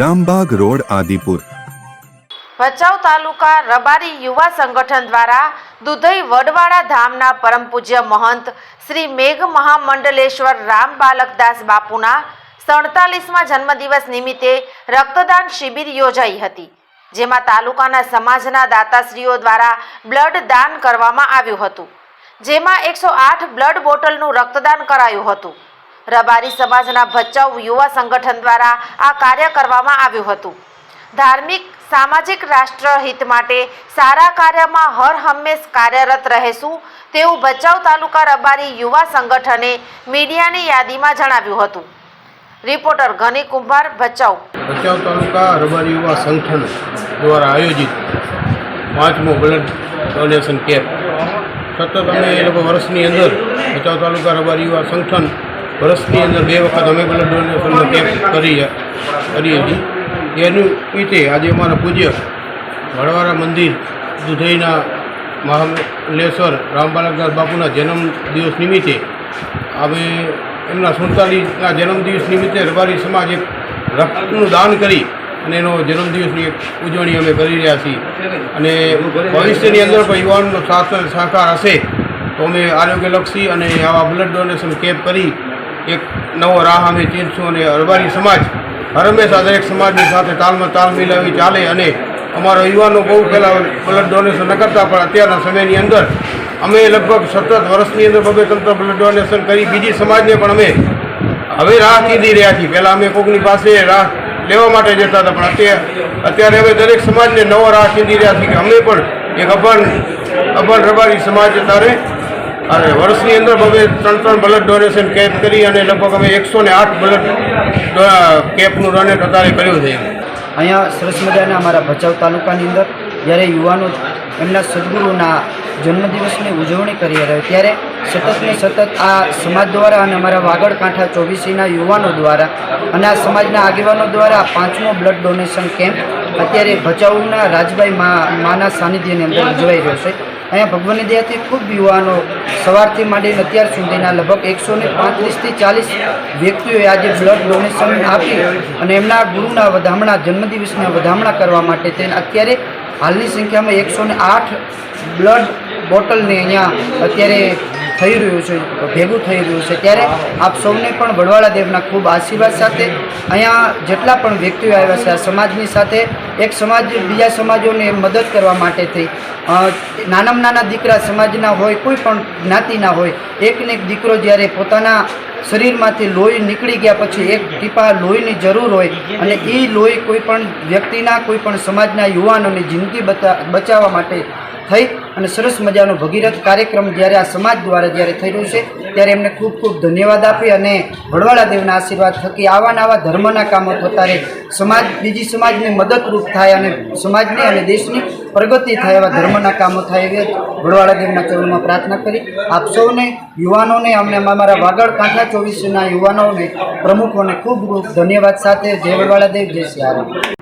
Rambag road, Adipur. Bhachau taluka Rabari યુવા સંગઠન દ્વારા દુધઈ વડવાડા ધામના પરમ પૂજ્ય મહંત શ્રી મેઘ મહામંડલેશ્વર રામ બાલકદાસ બાપુના સડતાલીસમાં જન્મદિવસ નિમિત્તે રક્તદાન શિબિર યોજાઈ હતી, જેમાં તાલુકાના સમાજના દાતાશ્રીઓ દ્વારા બ્લડ દાન કરવામાં આવ્યું હતું, જેમાં એકસો આઠ બ્લડ બોટલનું રક્તદાન કરાયું હતું. રબારી સમાજના ભચાઉ યુવા સંગઠન દ્વારા આ કાર્ય કરવામાં આવ્યું હતું. ધાર્મિક, સામાજિક રાષ્ટ્રહિત માટે સારા કાર્યમાં હર હંમેશ કાર્યરત રહેશું તેવું ભચાઉ તાલુકા રબારી યુવા સંગઠને મીડિયાની યાદીમાં જણાવ્યું હતું. રિપોર્ટર ઘની કુંભાર, ભચાઉ. ભચાઉ તાલુકા રબારી યુવા સંગઠન દ્વારા આયોજિત પાંચમો બ્લડ ડોનેશન કેમ્પ સતત અમે એ લોકો વર્ષની અંદર ભચાઉ તાલુકા રબારી યુવા સંગઠન વર્ષની અંદર બે વખત અમે બ્લડ ડોનેશનનો કેમ્પ કરી કરી હતી એનું રીતે આજે અમારા પૂજ્ય વડવારા મંદિર, દુધઈના મહામલેશ્વર રામબાલકદાસ બાપુના જન્મ દિવસ નિમિત્તે અમે એમના સુડતાલીસના જન્મદિવસ નિમિત્તે રબારી સમાજ એક રક્તનું દાન કરી અને એનો જન્મદિવસની ઉજવણી અમે કરી રહ્યા છીએ. અને ભવિષ્યની અંદર પણ યુવાનનો સાથ સહકાર હશે તો અમે આરોગ્યલક્ષી અને આવા બ્લડ ડોનેશન કેમ્પ કરી એક નવો રાહ અમે ચીંધશું અને રબારી સમાજ હર હંમેશા દરેક સમાજની સાથે તાલમાં તાલ મિલાવી ચાલે અને અમારા યુવાનો બહુ પહેલાં બ્લડ ડોનેશન ન કરતા, પણ અત્યારના સમયની અંદર અમે લગભગ સતત વર્ષની અંદર બબે તંત્ર બ્લડ ડોનેશન કરી, બીજી સમાજને પણ અમે હવે રાહ ચીંધી રહ્યા છીએ. પહેલાં અમે કોકની પાસે રાહ લેવા માટે જતા હતા, પણ અત્યારે અત્યારે હવે દરેક સમાજને નવો રાહ ચીંધી રહ્યા છીએ કે અમે પણ એક અભણ અભણ રબારી સમાજ તારે અને વર્ષની અંદર અમે ત્રણ ત્રણ બ્લડ ડોનેશન કેમ્પ કરી અને લગભગ અમે એકસો ને આઠ બ્લડ કેમ્પનું ડોનેટ અત્યારે કર્યું છે. અહીંયા સરસ મજાના અમારા ભચાઉ તાલુકાની અંદર જ્યારે યુવાનો એમના સદગુરુના જન્મદિવસની ઉજવણી કરી રહ્યા ત્યારે સતત ને સતત આ સમાજ દ્વારા અને અમારા વાગડ કાંઠા ચોવીસીના યુવાનો દ્વારા અને આ સમાજના આગેવાનો દ્વારા પાંચમો બ્લડ ડોનેશન કેમ્પ અત્યારે ભચાઉના રાજભાઈ માના સાનિધ્યની અંદર ઉજવાઈ રહ્યો છે. અહીંયા ભગવાનની દયાથી ખૂબ યુવાનો સવારથી માંડીને અત્યાર સુધીના લગભગ એકસો ને પાંત્રીસથી ચાલીસ વ્યક્તિઓએ આજે બ્લડ ડોનેશન આપી અને એમના ગુરુના વધામણા, જન્મદિવસના વધામણા કરવા માટે તેને અત્યારે હાલની સંખ્યામાં એકસો આઠ બ્લડ બોટલને અહીંયા અત્યારે થઈ રહ્યું છે, ભેગું થઈ રહ્યું છે. ત્યારે આપ સૌને પણ વડવાળા દેવના ખૂબ આશીર્વાદ સાથે અહીંયા જેટલા પણ વ્યક્તિઓ આવ્યા છે, આ સમાજની સાથે, એક સમાજ, બીજા સમાજોને મદદ કરવા માટે થઈ. નાનામાં નાના દીકરા સમાજના હોય, કોઈ પણ જ્ઞાતિના હોય, એકને એક દીકરો જ્યારે પોતાના શરીરમાંથી લોહી નીકળી ગયા પછી એક ટીપા લોહીની જરૂર હોય અને એ લોહી કોઈ પણ વ્યક્તિના, કોઈ પણ સમાજના યુવાનોની જિંદગી બચાવવા માટે થઈ અને સરસ મજાનો ભગીરથ કાર્યક્રમ જ્યારે આ સમાજ દ્વારા જ્યારે થઈ રહ્યું છે, ત્યારે એમને ખૂબ ખૂબ ધન્યવાદ આપી અને વડવાળા દેવના આશીર્વાદ થકી આવા નવા ધર્મના કામો થતા રહે. સમાજ, બીજી સમાજને મદદરૂપ થાય અને સમાજની અને દેશની પ્રગતિ થાય એવા ધર્મના કામો થાય એવી વડવાળા દેવના ચરણમાં પ્રાર્થના કરી. આપ સૌને, યુવાનોને, અમને અમારા વાગડ કાંઠા ચોવીસના યુવાનોને, પ્રમુખોને ખૂબ ખૂબ ધન્યવાદ સાથે. જય વડવાળા દેવ, જય સિયારામ